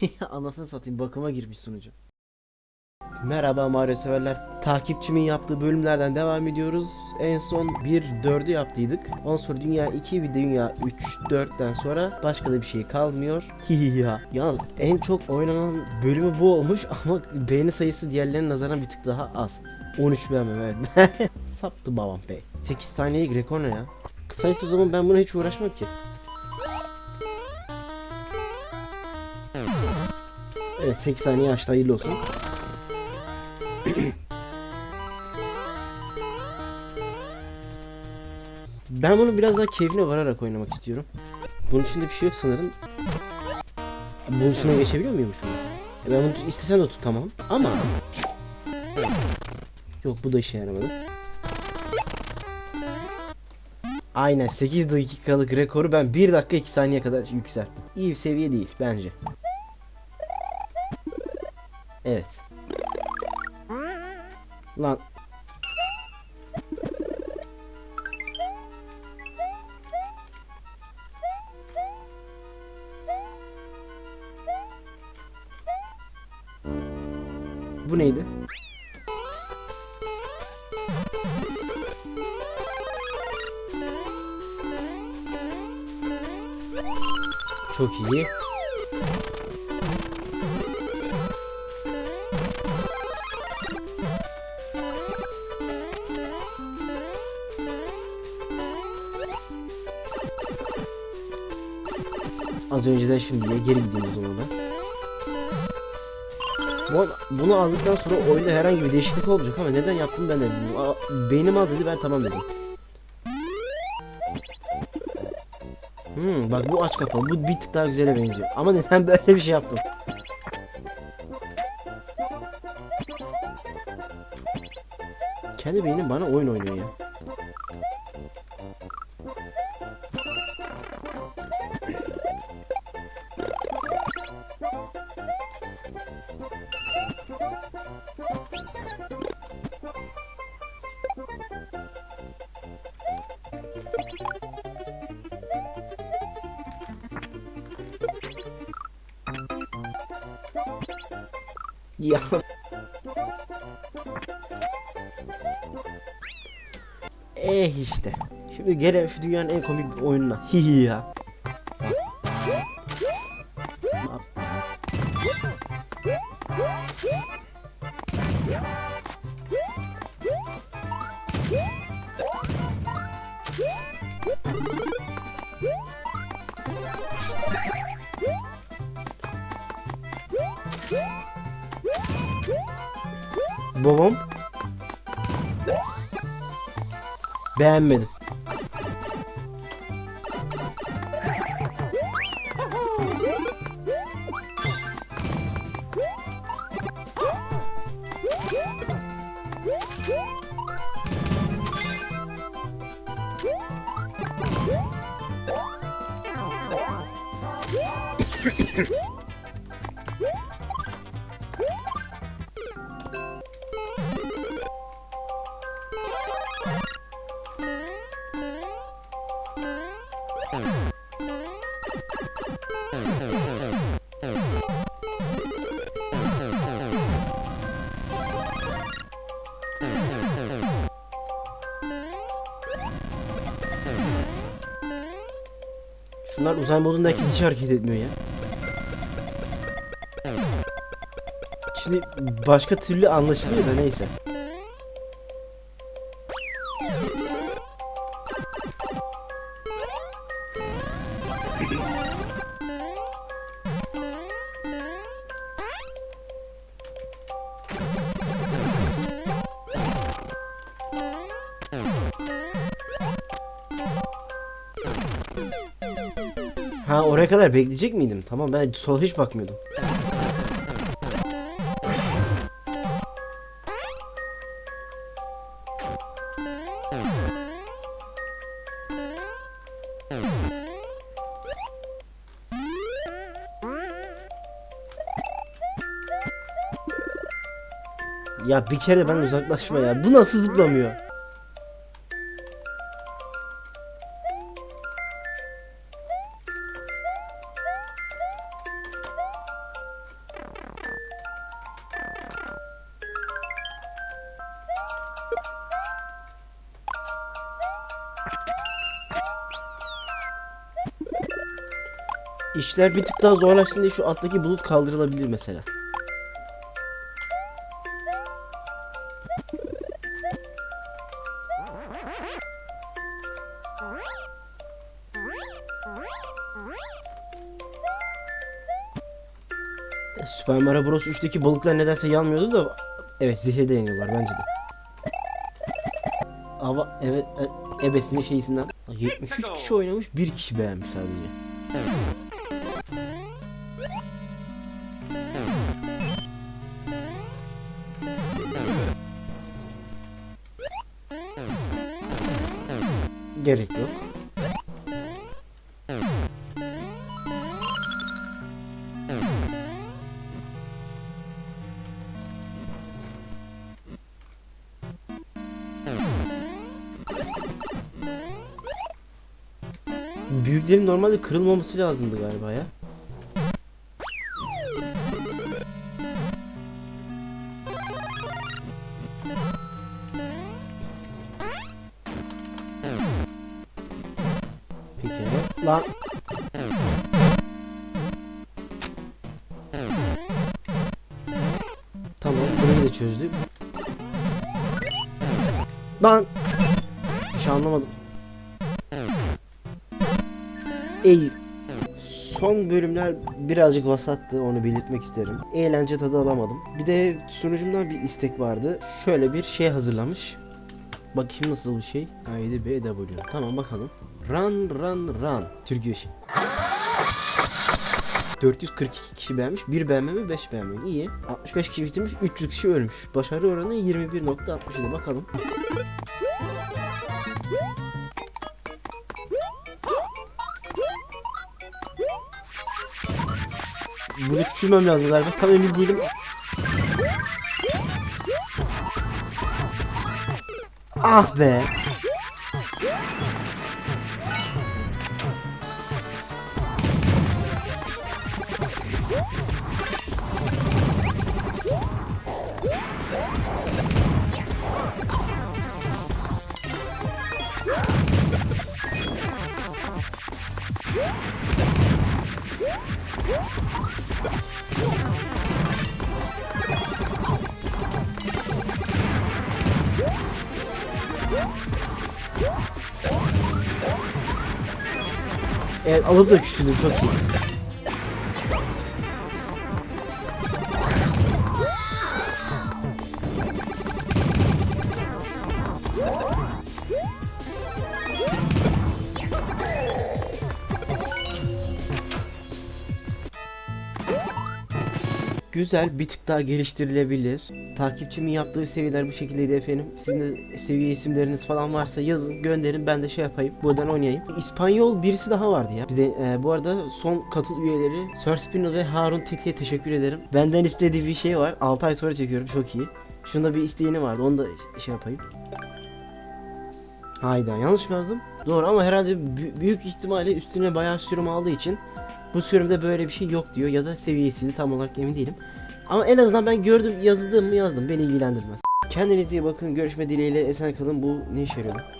Anasını satayım bakıma girmiş sunucu. Merhaba Mario severler. Takipçimin yaptığı bölümlerden devam ediyoruz. En son 1-4'ü yaptıydık. Ondan sonra Dünya 2 bir Dünya 3-4'ten sonra başka da bir şey kalmıyor. Hihiha. Yalnız en çok oynanan bölümü bu olmuş ama beğeni sayısı diğerlerinin nazaran bir tık daha az. 13 beğenmem evet. Saptı babam bey. 8 saniye rekor ne ya? Kısaysa o zaman ben buna hiç uğraşmam ki. Evet 8 saniye açtı hayırlı olsun. ben bunu biraz daha keyfine vararak oynamak istiyorum. Bunun içinde bir şey yok sanırım. Bunun içine geçebiliyor muyum şunu? E ben bunu istesem de tutamam ama Yok bu da işe yaramadı. Aynen 8 dakikalık rekoru ben 1 dakika 2 saniye kadar yükselttim. İyi bir seviye değil bence. Evet. Lan. Bu neydi? Çok iyi. Az önceden şimdiye geri gideyim o zaman ben. Bu, bunu aldıktan sonra oyunda herhangi bir değişiklik olacak ama neden yaptım ben de bilmiyorum. Aa, Beynim al dedi ben tamam dedim. Hmm, bak bu aç kapalı. Bu bir tık daha güzele benziyor. Ama neden böyle bir şey yaptım? Kendi beynim bana oyun oynuyor ya. Ya. Eh işte. Şimdi gelelim şu dünyanın en komik oyununa. Hihi ya. Babam. Beğenmedim. Şunlar uzay modundayken hiç hareket etmiyor ya. Şimdi başka türlü anlaşılıyor da neyse. Ha oraya kadar bekleyecek miydim? Tamam ben sola hiç bakmıyordum. Ya bir kere ben uzaklaşma ya. Bu nasıl zıplamıyor? İşler bir tık daha zorlaşsın diye şu alttaki bulut kaldırılabilir mesela. E, Super Mario Bros 3'teki balıklar nedense yanmıyordu da evet zehir de yeniyorlar bence de. Ama evet e, ebesinin şeysinden 73 kişi oynamış bir kişi beğenmiş sadece. Gerek yok. Büyüklerin normalde kırılmaması lazımdı galiba ya. Peki. Lan. Tamam, burayı da çözdük. Lan. Bir şey anlamadım. Ey son bölümler birazcık vasattı onu belirtmek isterim. Eğlence tadı alamadım. Bir de sunucumdan bir istek vardı. Şöyle bir şey hazırlamış. Bakayım nasıl bir şey. IDBW. Tamam bakalım. Run run run. Türkiye işi. 442 kişi beğenmiş. 1 beğenmeme 5 beğenmeme. İyi. 65 kişi bitirmiş. 300 kişi ölmüş. Başarı oranı 21.67. Bakalım. Burada küçülmem lazım galiba. Tam emin değilim. Ah be. Evet alıp da küçüldüm çok iyi. Güzel bir tık daha geliştirilebilir. Takipçimin yaptığı seviyeler bu şekildeydi efendim. Sizin de seviye isimleriniz falan varsa yazın gönderin ben de şey yapayım. Buradan oynayayım. İspanyol birisi daha vardı ya. Bize e, bu arada son katıl üyeleri Sir Spino ve Harun Teti'ye teşekkür ederim. Benden istediği bir şey var. 6 ay sonra çekiyorum çok iyi. Şunda bir isteğini vardı onu da şey yapayım. Hayda yanlış mı yazdım? Doğru ama herhalde bü- büyük ihtimalle üstüne bayağı sürüm aldığı için bu sürümde böyle bir şey yok diyor ya da seviyesini tam olarak emin değilim. Ama en azından ben gördüm yazdım mı yazdım beni ilgilendirmez. Kendinize iyi bakın görüşme dileğiyle esen kalın bu ne işe yarıyordu?